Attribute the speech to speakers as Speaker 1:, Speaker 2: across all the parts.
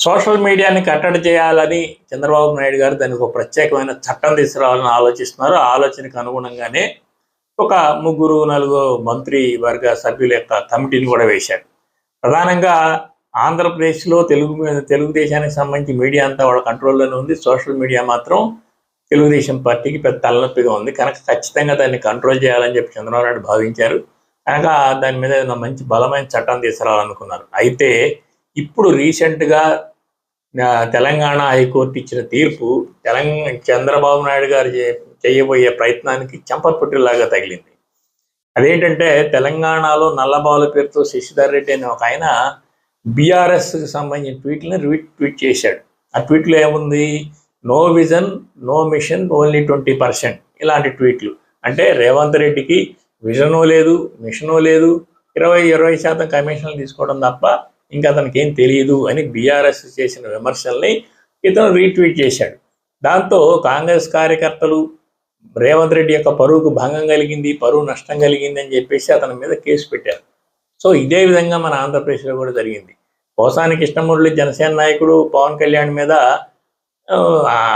Speaker 1: Social మీడియాని కట్టడి చేయాలని చంద్రబాబు నాయుడు గారు దానికి ఒక ప్రత్యేకమైన చట్టం తీసుకురావాలని ఆలోచిస్తున్నారు. ఆ ఆలోచనకు అనుగుణంగానే ఒక ముగ్గురు నలుగురు మంత్రి వర్గ సభ్యుల యొక్క కమిటీని కూడా వేశారు. ప్రధానంగా ఆంధ్రప్రదేశ్లో తెలుగు తెలుగుదేశానికి సంబంధించి మీడియా అంతా వాళ్ళ కంట్రోల్లోనే ఉంది. సోషల్ మీడియా మాత్రం తెలుగుదేశం పార్టీకి పెద్ద తలనొప్పిగా ఉంది. కనుక ఖచ్చితంగా దాన్ని కంట్రోల్ చేయాలని చెప్పి చంద్రబాబు నాయుడు భావించారు. కనుక దాని మీద మంచి బలమైన చట్టం తీసుకురావాలనుకున్నారు. అయితే ఇప్పుడు రీసెంట్గా తెలంగాణ హైకోర్టు ఇచ్చిన తీర్పు తెలంగాణ చంద్రబాబు నాయుడు గారు చేయబోయే ప్రయత్నానికి చెంపపెట్టులాగా తగిలింది. అదేంటంటే తెలంగాణలో నల్లబావుల పేరుతో శశిధర్ రెడ్డి అనే ఒక ఆయన బీఆర్ఎస్కి సంబంధించిన ట్వీట్ని ట్వీట్ ట్వీట్ చేశాడు. ఆ ట్వీట్లో ఏముంది? No vision no mission only twenty percent ఇలాంటి ట్వీట్లు. అంటే రేవంత్ రెడ్డికి విజనో లేదు మిషనో లేదు ఇరవై ఇరవై శాతం కమిషన్లు తీసుకోవడం తప్ప ఇంకా అతనికి ఏం తెలియదు అని బీఆర్ఎస్ చేసిన విమర్శల్ని ఇతను రీట్వీట్ చేశాడు. దాంతో కాంగ్రెస్ కార్యకర్తలు రేవంత్ రెడ్డి యొక్క పరువుకు భంగం కలిగింది పరువు నష్టం కలిగింది అని చెప్పేసి అతని మీద కేసు పెట్టారు. సో ఇదే విధంగా మన ఆంధ్రప్రదేశ్లో కూడా జరిగింది. పోసాని కృష్ణమూర్తి జనసేన నాయకుడు పవన్ కళ్యాణ్ మీద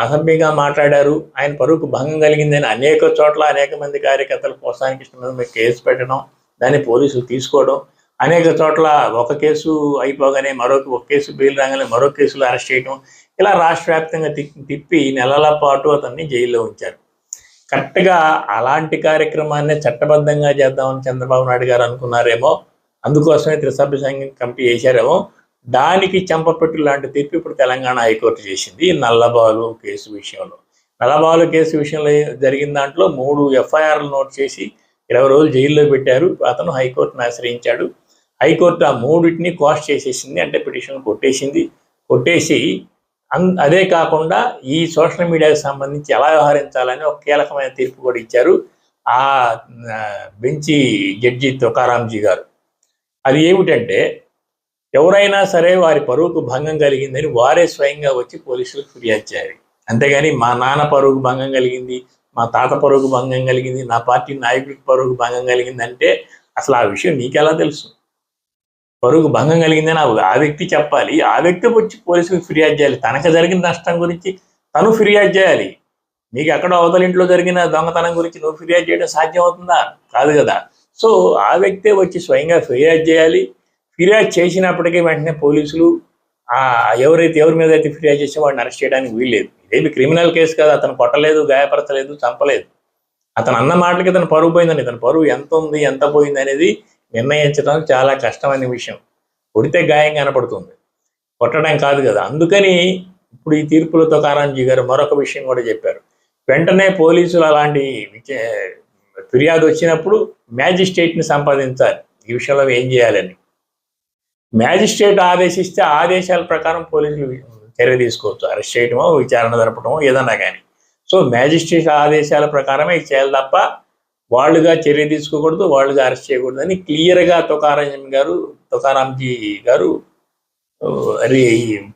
Speaker 1: అసభ్యంగా మాట్లాడారు. ఆయన పరువుకు భంగం కలిగిందని అనేక చోట్ల అనేక మంది కార్యకర్తలు పోసాని కృష్ణ మీద కేసు పెట్టడం దాన్ని పోలీసులు తీసుకోవడం అనేక చోట్ల ఒక కేసు అయిపోగానే మరో ఒక కేసు బెయిల్ రాగానే మరో కేసులు అరెస్ట్ చేయడం ఇలా రాష్ట్ర వ్యాప్తంగా తిప్పి తిప్పి నెలల పాటు అతన్ని జైల్లో ఉంచారు. కరెక్ట్గా అలాంటి కార్యక్రమాన్ని చట్టబద్ధంగా చేద్దామని చంద్రబాబు నాయుడు గారు అనుకున్నారేమో అందుకోసమే త్రిసభ్య సంఘం కమిటీ చేశారేమో దానికి చెంపపెట్టు లాంటి తీర్పు ఇప్పుడు తెలంగాణ హైకోర్టు చేసింది నల్లబాలు కేసు విషయంలో. నల్లబాలు కేసు విషయంలో జరిగిన దాంట్లో మూడు ఎఫ్ఐఆర్లు నోట్ చేసి ఇరవై రోజులు జైల్లో పెట్టారు. అతను హైకోర్టును ఆశ్రయించాడు. హైకోర్టు ఆ మూడింటిని కాస్ట్ చేసేసింది అంటే పిటిషన్ కొట్టేసింది. కొట్టేసి అదే కాకుండా ఈ సోషల్ మీడియాకి సంబంధించి ఎలా వ్యవహరించాలని ఒక కీలకమైన తీర్పు కూడా ఇచ్చారు ఆ ఆ, బెంచి జడ్జి తుకారాంజీ గారు. అది ఏమిటంటే ఎవరైనా సరే వారి పరువుకు భంగం కలిగిందని వారే స్వయంగా వచ్చి పోలీసులకు ఫిర్యాదు చేయాలి. అంతేగాని మా నాన్న పరువుకు భంగం కలిగింది మా తాత పరువుకు భంగం కలిగింది నా పార్టీ నాయకుడికి పరువుకు భంగం కలిగింది అంటే అసలు ఆ విషయం నీకెలా తెలుసు? పరుగు భంగం కలిగిందని ఆ- వ్యక్తి చెప్పాలి. ఆ వ్యక్తి వచ్చి పోలీసులకు ఫిర్యాదు చేయాలి. తనకు జరిగిన నష్టం గురించి తను ఫిర్యాదు చేయాలి. నీకు ఎక్కడో అవతల ఇంట్లో జరిగిన దొంగతనం గురించి నువ్వు ఫిర్యాదు చేయడం సాధ్యం అవుతుందా కాదు కదా. సో ఆ వ్యక్తే వచ్చి స్వయంగా ఫిర్యాదు చేయాలి. ఫిర్యాదు చేసినప్పటికీ వెంటనే పోలీసులు ఆ ఎవరైతే ఎవరి మీద అయితే ఫిర్యాదు చేసే వాడిని అరెస్ట్ చేయడానికి వీల్లేదు. ఇదేమి క్రిమినల్ కేసు కాదు. అతను కొట్టలేదు గాయపరచలేదు చంపలేదు. అతను అన్న మాటలకి అతను పరువు పోయిందని ఇతను పరువు ఎంత ఉంది ఎంత పోయింది అనేది నిర్ణయించడం చాలా కష్టమైన విషయం. కొడితే గాయం కనపడుతుంది. కొట్టడం కాదు కదా. అందుకని ఇప్పుడు ఈ తీర్పులతో కారాంజీ గారు మరొక విషయం కూడా చెప్పారు. వెంటనే పోలీసులు అలాంటి ఫిర్యాదు వచ్చినప్పుడు మ్యాజిస్ట్రేట్ని సంపాదించాలి ఈ విషయంలో ఏం చేయాలని. మ్యాజిస్ట్రేట్ ఆదేశిస్తే ఆదేశాల ప్రకారం పోలీసులు చర్య తీసుకోవచ్చు. అరెస్ట్ చేయడమో విచారణ జరపడమో ఏదన్నా కానీ. సో మ్యాజిస్ట్రేట్ ఆదేశాల ప్రకారమే చేయాలి తప్ప వాళ్ళుగా చర్య తీసుకోకూడదు వాళ్ళుగా అరెస్ట్ చేయకూడదు అని క్లియర్గా తుకారాం గారు తుకారాంజీ గారు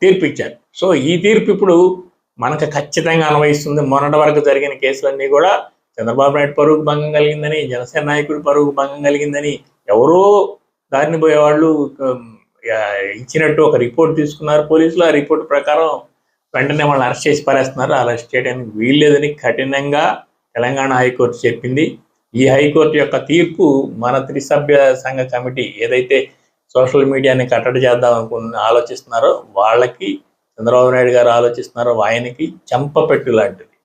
Speaker 1: తీర్పు ఇచ్చారు. సో ఈ తీర్పు ఇప్పుడు మనకు ఖచ్చితంగా అన్వయిస్తుంది. మొన్నటి వరకు జరిగిన కేసులన్నీ కూడా చంద్రబాబు నాయుడు పరుగు భంగం కలిగిందని జనసేన నాయకుడు పరుగు భంగం కలిగిందని ఎవరో దారిని పోయేవాళ్ళు ఇచ్చినట్టు ఒక రిపోర్ట్ తీసుకున్నారు పోలీసులు. ఆ రిపోర్ట్ ప్రకారం వెంటనే వాళ్ళని అరెస్ట్ చేసి పారేస్తున్నారు. అరెస్ట్ చేయడానికి వీల్లేదని కఠినంగా తెలంగాణ హైకోర్టు చెప్పింది. ఈ హైకోర్టు యొక్క తీర్పు మన త్రిసభ్య సంఘ కమిటీ ఏదైతే సోషల్ మీడియాని కట్టడి చేద్దాం అనుకున్న ఆలోచిస్తున్నారో వాళ్ళకి చంద్రబాబు నాయుడు గారు ఆలోచిస్తున్నారో ఆయనకి చెంపపెట్టు లాంటిది.